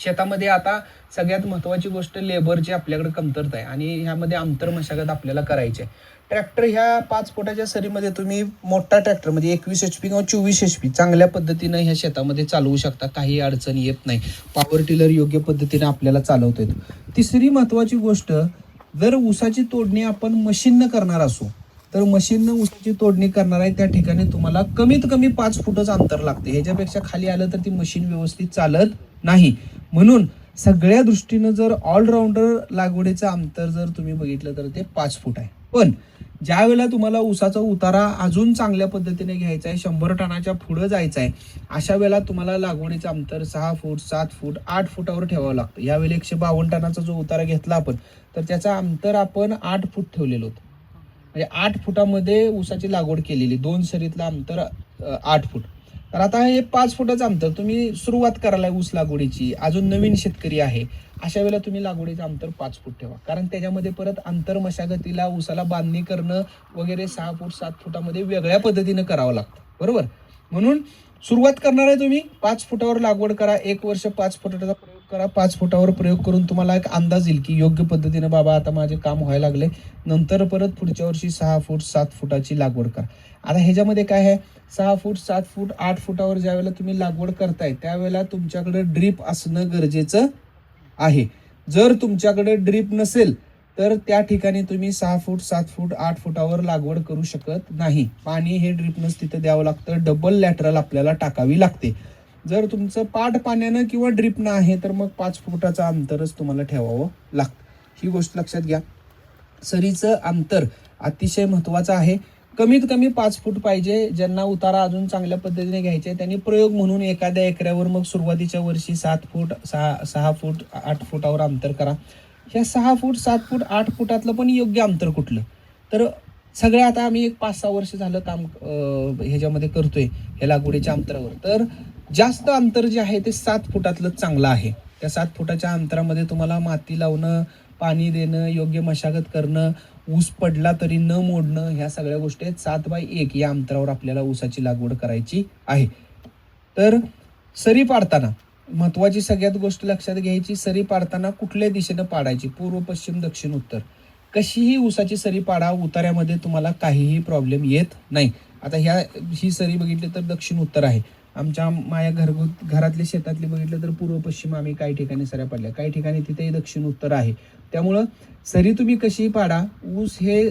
शेतामध्ये आता सगळ्यात महत्त्वाची गोष्ट लेबरची आपल्याकडे कमतरता आहे आणि ह्यामध्ये अंतर मशागत आपल्याला करायची आहे. ट्रॅक्टर ह्या पाच फुटाच्या सरीमध्ये तुम्ही मोठा ट्रॅक्टर म्हणजे एकवीस एच पी किंवा चोवीस एच पी चांगल्या पद्धतीनं ह्या शेतामध्ये चालवू शकता. काही अडचण येत नाही. पॉवर टिलर योग्य पद्धतीने आपल्याला चालवता येतो. तिसरी महत्त्वाची गोष्ट जर ऊसाची तोडणी आपण मशीननं करणार असू तर मशीननं ऊसाची तोडणी करणार आहे त्या ठिकाणी तुम्हाला कमीत कमी पाच फुटच अंतर लागते. ह्याच्यापेक्षा खाली आलं तर ती मशीन व्यवस्थित चालत नाही. म्हणून सगळ्या दृष्टीनं जर ऑलराऊंडर लागवडीचं अंतर जर तुम्ही बघितलं तर ते पाच फूट आहे. पण ज्या वेळेला तुम्हाला ऊसाचा उतारा अजून चांगल्या पद्धतीने घ्यायचा आहे शंभर टनाच्या पुढं जायचं आहे अशा वेळेला तुम्हाला लागवडीचं अंतर सहा फूट सात फूट आठ फुटावर ठेवावं लागतं. यावेळी एकशे बावन्न टनाचा जो उतारा घेतला आपण तर त्याचा अंतर आपण आठ फूट ठेवलेलो होतो. म्हणजे आठ फुटामध्ये ऊसाची लागवड केलेली दोन सरीतलं अंतर आठ फूट. तर आता हे पाच फुटाचं अंतर तुम्ही सुरुवात करायला ऊस लागवडीची. अजून नवीन शेतकरी आहे. अशा वेळेला तुम्ही लागवडीचं अंतर पाच फूट ठेवा. कारण त्याच्यामध्ये परत अंतर मशागतीला ऊसाला बांधणी करणं वगैरे सहा फूट सात फुटामध्ये वेगळ्या पद्धतीनं करावं लागतं. बरोबर? म्हणून सुरुवात करणार आहे तुम्ही. पाच फुटावर लागवड करा. एक वर्ष पाच फुटाचा प्रयोग करा पाच फुटावर प्रयोग करून तुम्हाला एक अंदाज येईल की योग्य पद्धतीनं बाबा आता माझे काम व्हायला लागले. नंतर परत पुढच्या वर्षी सहा फूट सात फुटाची लागवड करा. आता ह्याच्यामध्ये काय आहे? सहा फूट सात फूट आठ फुटावर ज्या वेळेला तुम्ही लागवड करताय त्यावेळेला तुमच्याकडे ड्रीप असणं गरजेचं आहे. जर तुमच्याकडे ड्रीप नसेल तर त्या ठिकाणी तुम्ही सहा फूट सात फूट आठ फुटावर लागवड करू शकत नाही. पाणी हे ड्रीपनंच तिथं द्यावं लागतं. डबल लॅटरल आपल्याला टाकावी लागते. जर तुमचं पाठ पाण्यानं किंवा ड्रीपनं आहे तर मग पाच फुटाचं अंतरच तुम्हाला ठेवावं लागतं. ही गोष्ट लक्षात घ्या. सरीचं अंतर अतिशय महत्त्वाचं आहे. कमीत कमी पाच फूट पाहिजे ज्यांना उतारा अजून चांगल्या पद्धतीने घ्यायचे आहे, त्यांनी प्रयोग म्हणून एखाद्या एकऱ्यावर मग सुरुवातीच्या वर्षी सात फूट सहा सहा फूट आठ फुटावर अंतर करा. ह्या सहा फूट सात फूट आठ फुटातलं पण योग्य अंतर कुठलं? तर सगळं आता आम्ही एक पाच सहा वर्ष झालं काम ह्याच्यामध्ये करतोय ह्या लागवडीच्या अंतरावर. तर जास्त अंतर जे आहे ते सात फुटातलं चांगलं आहे. त्या सात फुटाच्या अंतरामध्ये तुम्हाला माती लावणं पाणी देणं योग्य मशागत करणं ऊस पडला तरी न मोडणं ह्या सगळ्या गोष्टी आहेत. सात बाय एक या अंतरावर आपल्याला ऊसाची लागवड करायची आहे. तर सरी पाडताना महत्वाची सगळ्यात गोष्ट लक्षात घ्यायची सरी पाडताना कुठल्या दिशेनं पाडायची? पूर्व पश्चिम दक्षिण उत्तर. कशीही ऊसाची सरी पाडा उतार्यामध्ये तुम्हाला काहीही प्रॉब्लेम येत नाही. आता ह्या ही सरी बघितली तर दक्षिण उत्तर आहे. आमच्या माझ्या घरगुत घरातले शेतातले बघितलं तर पूर्व पश्चिम आम्ही काही ठिकाणी सऱ्या पडल्या. काही ठिकाणी तिथेही दक्षिण उत्तर आहे. त्यामुळं सरी तुम्ही कशीही पाडा ऊस हे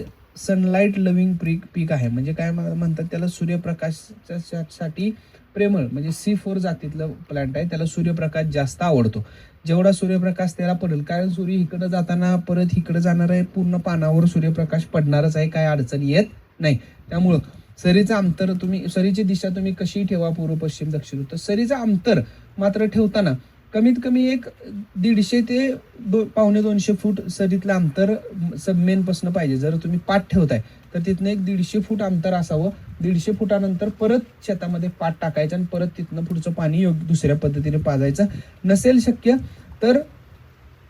सनलाईट लव्हिंग पीक पीक आहे. म्हणजे काय म्हणतात त्याला? सूर्यप्रकाशासाठी प्रेमळ म्हणजे सी फोर जातीतलं प्लांट आहे. त्याला सूर्यप्रकाश जास्त आवडतो. जेवढा सूर्यप्रकाश त्याला पडेल कारण सूर्य इकडं जाताना परत इकडं जाणार आहे पूर्ण पानावर सूर्यप्रकाश पडणारच आहे. काय अडचण येत नाही. त्यामुळं सरीचं अंतर तुम्ही सरीची दिशा तुम्ही कशी ठेवा पूर्व पश्चिम दक्षिण उत्तर? सरीचं अंतर मात्र ठेवताना कमीत कमी एक दीडशे ते दो पावणे दोनशे फूट सरीतलं अंतर सबमेनपासून पाहिजे. जर तुम्ही पाठ ठेवताय तर तिथनं एक दीडशे फूट अंतर असावं. दीडशे फुटानंतर परत शेतामध्ये पाठ टाकायचं आणि परत तिथनं पुढचं पाणी योग्य दुसऱ्या पद्धतीने पाजायचं. नसेल शक्य तर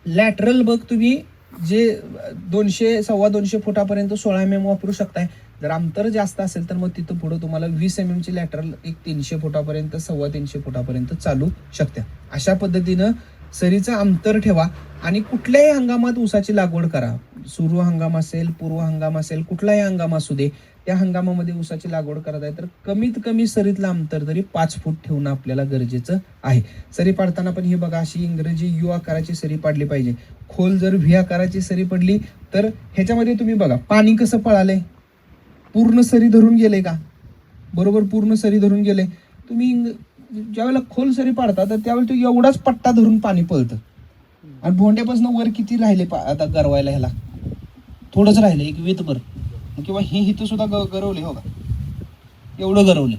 लॅटरल बघ तुम्ही. जे दोनशे सव्वा दोनशे फुटापर्यंत सोळा एम एम वापरू शकताय. जर अंतर जास्त असेल तर मग तिथं पुढं तुम्हाला वीस एम एमची लॅटरल एक तीनशे फुटापर्यंत सव्वा तीनशे फुटापर्यंत चालू शकते. अशा पद्धतीनं सरीचं अंतर ठेवा आणि कुठल्याही हंगामात ऊसाची लागवड करा. सुरू हंगाम असेल पूर्व हंगाम असेल कुठलाही हंगाम असू दे त्या हंगामामध्ये ऊसाची लागवड करत आहे तर कमीत कमी सरीतलं अंतर तरी पाच फूट ठेवणं आपल्याला गरजेचं आहे. सरी पाडताना पण ही बघा अशी इंग्रजी यू आकाराची सरी पाडली पाहिजे. खोल जर व्ही आकाराची सरी पडली तर ह्याच्यामध्ये तुम्ही बघा पाणी कसं पळालंय? पूर्ण सरी धरून गेले का? बरोबर पूर्ण सरी धरून गेले तुम्ही इंग- ज्यावेळेला खोल सरी पाडता तर त्यावेळी तो एवढाच पट्टा धरून पाणी पळतं. आणि भोंड्यापासून वर किती राहिले पा- आता गरवायला ह्याला? थोडंच राहिलं एक वेतभर. किंवा हे हिथं सुद्धा ग गरवले हो का? एवढं गरवले.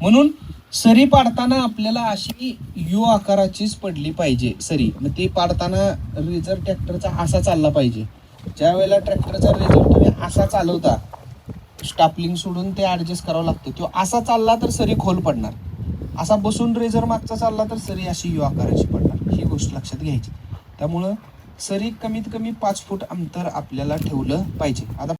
म्हणून सरी पाडताना आपल्याला अशी यू आकाराचीच पडली पाहिजे सरी. मग ती पाडताना रेझर ट्रॅक्टरचा असा चालला पाहिजे. ज्या वेळेला ट्रॅक्टरचा रेझर तुम्ही असा चालवता स्टापलिंग सोडून ते ॲडजस्ट करावं लागतं. किंवा असा चालला तर सरी खोल पडणार. असा बसून रेझर मागचा चालला तर सरी अशी यू आकाराची पडणार. ही गोष्ट लक्षात घ्यायची. त्यामुळं सरी कमीत कमी पाच फूट अंतर आपल्याला ठेवलं पाहिजे. आता